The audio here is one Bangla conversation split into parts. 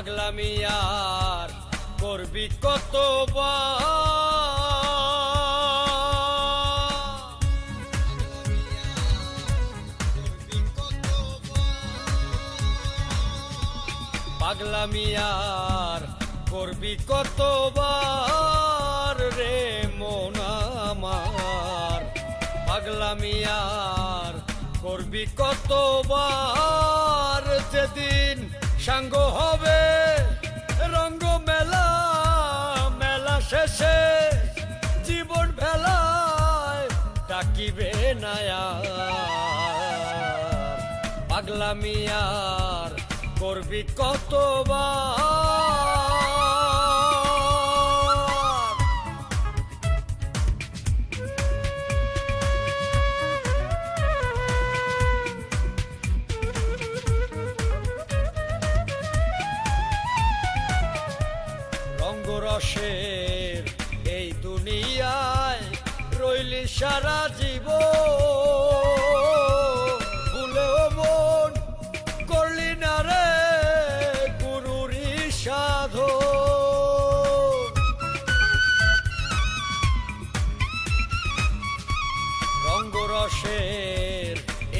পাগলামি আর করবি কতবার? পাগলামি আর করবি কতবার রে মন আমার? পাগলামি আর করবি কতবার? যেদিন সাঙ্গ হবে রঙ্গ মেলা মেলা শেষে জীবন ভেলায় ডাকিবে নায়া আগলা মিয়ার করবি কতবার? রঙ্গরসের এই দুনিয়ায় রইলি সারা জীব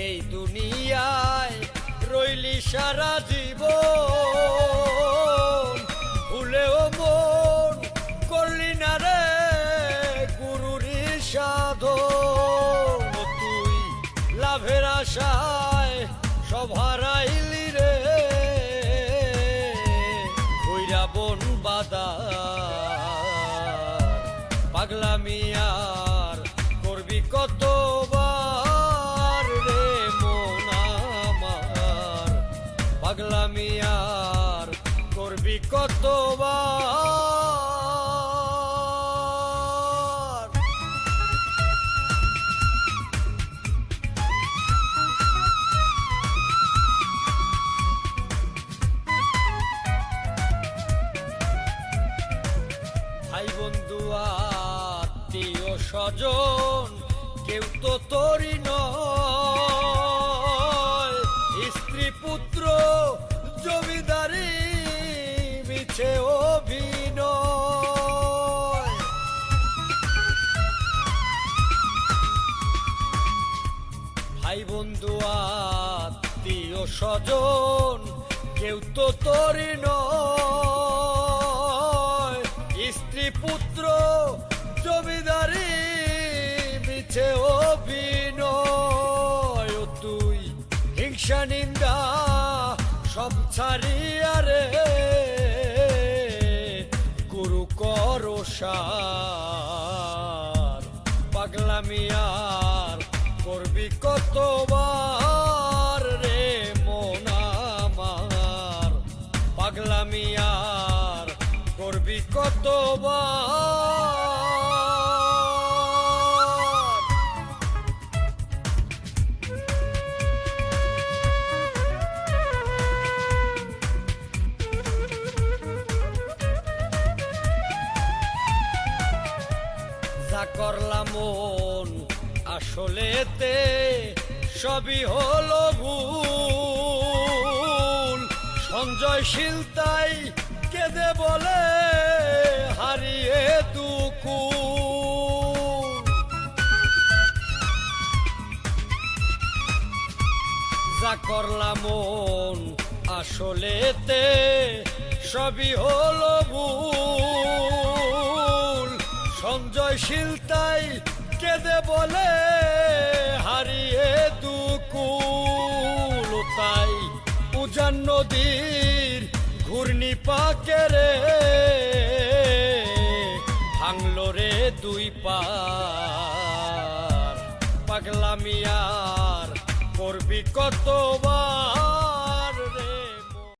এই দুনিয়ায় রইলি সারা জীব লাভের আশায় সব রে। কইরা বন বাদা, পাগলামি আর করবি কতবার রে মন আমার। আর করবি কতবার ভাই বন্ধু, আত্মীয় স্বজন, কেউ তো নয়। স্ত্রী পুত্র, জমিদারি, মিছে অভিনয়। ভাই বন্ধু, আত্মীয় স্বজন, কেউ তো তোরই নয়। হিংসা নিন্দা সব ছাড়িয়া রে। গুরু করসার পাগলামি আর করবি কতবার রে মন আমার? পাগলামি করবি কতবার? করলাম আসলেতে সবই হলো ভুল। সঞ্জয়শীল তাই কেঁদে বলে, হারিয়ে দুকুল। যা করলাম আসলেতে সবই হলো ভুল। সঞ্জয়শীল তাই কেঁদে বলে, হারিয়ে দুকুল তাই। উজান নদীর ঘূর্ণি পাকে রে, ভাঙলো রে দুই পার। পাগলামি করবি কতবার?